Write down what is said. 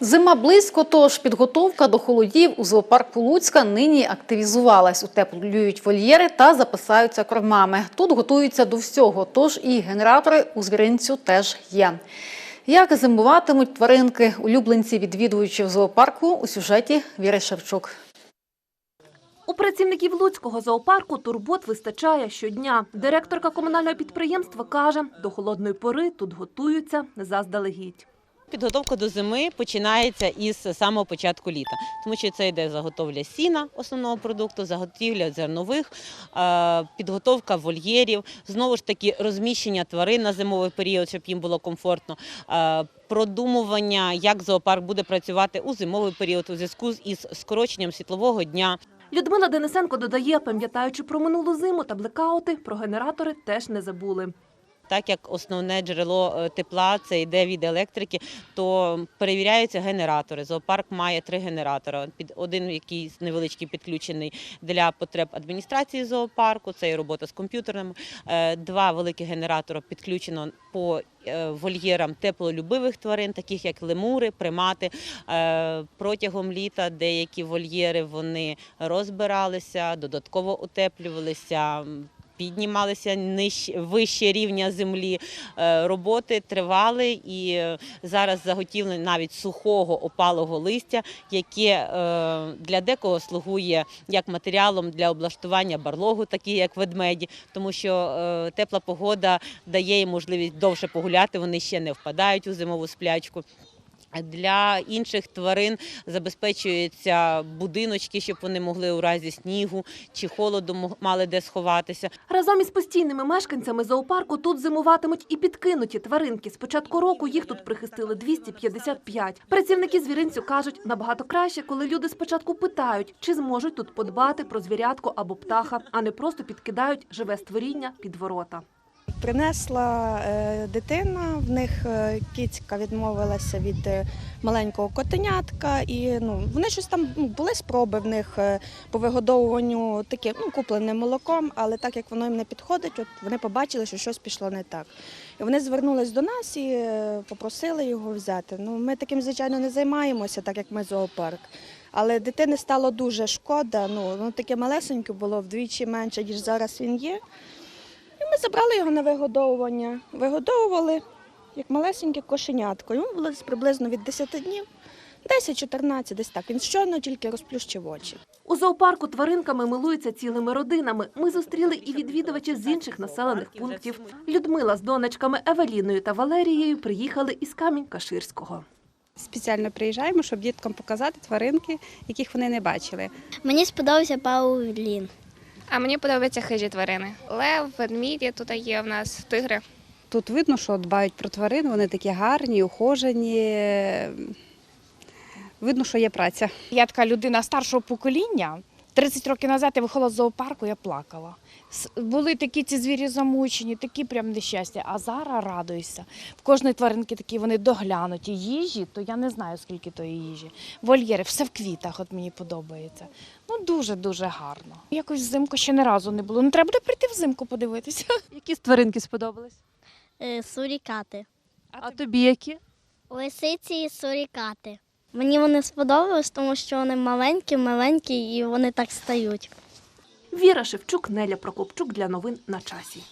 Зима близько, тож підготовка до холодів у зоопарку Луцька нині активізувалась. Утеплюють вольєри та запасаються кормами. Тут готуються до всього, тож і генератори у звіринцю теж є. Як зимуватимуть тваринки, улюбленці відвідувачі в зоопарку у сюжеті Віри Шевчук. У працівників Луцького зоопарку турбот вистачає щодня. Директорка комунального підприємства каже, до холодної пори тут готуються заздалегідь. Підготовка до зими починається із самого початку літа, тому що це йде заготовля сіна основного продукту, заготівля зернових, е, підготовка вольєрів, знову ж таки розміщення тварин на зимовий період, щоб їм було комфортно. е, Продумування, як зоопарк буде працювати у зимовий період у зв'язку із скороченням світлового дня. Людмила Денисенко додає, пам'ятаючи про минулу зиму та блекаути, про генератори теж не забули. Так як основне джерело е, тепла це йде від електрики, то перевіряються генератори. Зоопарк має три генератори. Під один, який невеличкий підключений для потреб адміністрації зоопарку. Це і робота з комп'ютерами. Е, Два великі генератори підключено по е, вольєрам теплолюбивих тварин, таких як лемури, примати. Протягом літа деякі вольєри вони розбиралися, додатково утеплювалися. Піднімалися нижче вище рівня землі. Е, Роботи тривали і е, зараз заготівлення навіть сухого опалого листя, яке е, для декого слугує як матеріалом для облаштування барлогу, такі як ведмеді, тому що тепла погода дає їм можливість довше погуляти. Вони ще не впадають у зимову сплячку. Для інших тварин забезпечуються будиночки, щоб вони могли у разі снігу чи холоду мали де сховатися. Разом із постійними мешканцями зоопарку тут зимуватимуть і підкинуті тваринки. З початку року їх тут прихистили 255. Працівники звіринцю кажуть, набагато краще, коли люди спочатку питають, чи зможуть тут подбати про звірятку або птаха, а не просто підкидають живе створіння під ворота. Принесла е, дитина, в них е, кицька відмовилася від е, маленького котенятка, і ну вони щось там ну, були спроби в них по вигодовуванню таке, ну куплене молоком, але так як воно їм не підходить, от вони побачили, що щось пішло не так. І вони звернулись до нас і попросили його взяти. Ну ми таким звичайно не займаємося, так як ми зоопарк. Але дитини стало дуже шкода. Ну, ну таке малесеньке було вдвічі менше, ніж зараз він є. Ми забрали його на вигодовування. Вигодовували як малесеньке кошенятко. Йому було приблизно від 10 днів, 10-14, десь так. Він щойно тільки розплющив очі. У зоопарку тваринками милуються цілими родинами. Ми зустріли і відвідувачів з інших населених пунктів. Людмила з донечками Евеліною та Валерією приїхали із Камінь-Каширського. Спеціально приїжджаємо, щоб діткам показати тваринки, яких вони не бачили. Мені сподобався Паулін. А мені подобаються хижі тварини. Лев, ведміді, тут є в нас тигри. Тут видно, що дбають про тварин, вони такі гарні, ухожені. Видно, що є праця. Я така людина старшого покоління. 30 років назад я виходила з зоопарку, я плакала. Були такі ці звірі замучені, такі прям нещастя. А зараз радуюся. В кожної тваринки такі вони доглянуті. Їжі, то я не знаю, скільки тої їжі. Вольєри, все в квітах, от мені подобається. Ну дуже-дуже гарно. Якось взимку ще не разу не було. Ну треба буде прийти взимку подивитися. Які з тваринки сподобались? Е, сурікати. А тобі які? Лисиці і сурікати. Мені вони сподобались, тому що вони маленькі, маленькі і вони так стають. Віра Шевчук, Неля Прокопчук для новин на часі.